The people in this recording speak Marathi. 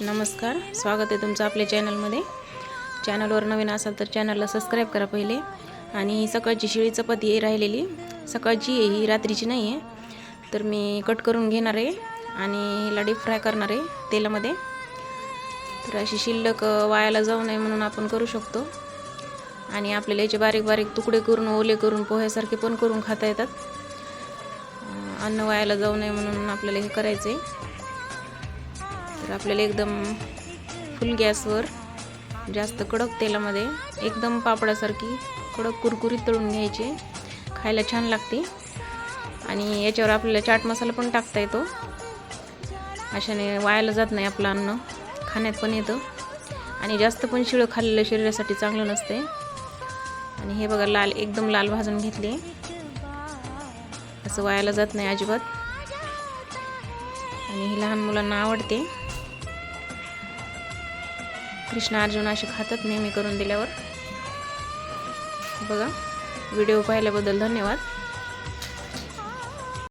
नमस्कार स्वागत आहे तुमचं आपल्या चॅनलमध्ये. चॅनलवर नवीन असाल तर चॅनलला सबस्क्राईब करा पहिले. आणि सकाळची शिळी चपाती आहे राहिलेली. सकाळची आहे ही रात्रीची नाही आहे. तर मी कट करून घेणार आहे आणि हिला डीप फ्राय करणार आहे तेलामध्ये. तर अशी शिल्लक वायाला जाऊ नये म्हणून आपण करू शकतो. आणि आपल्याला याचे बारीक बारीक तुकडे करून ओले करून पोह्यासारखे पण करून खाता येतात. अन्न वायाला जाऊ नये म्हणून आपल्याला हे करायचं आहे तर आपल्याला एकदम फुल गॅसवर जास्त कडक तेलामध्ये एकदम पापडासारखी कडक कुरकुरीत तळून घ्यायची. खायला छान लागते. आणि याच्यावर आपल्याला चाट मसाला पण टाकता येतो. अशाने वायाला जात नाही आपलं अन्न. खाण्यात पण येतं. आणि जास्त पण शिळं खाल्लेलं शरीरासाठी चांगलं नसते. आणि हे बघा लाल एकदम लाल भाजून घेतले. असं वायाला जात नाही अजिबात. आणि ही लहान मुलांना आवडते. कृष्ण अर्जुन अशी खातात नेहमी करून दिल्यावर. बघा व्हिडिओ पाहिल्याबद्दल धन्यवाद.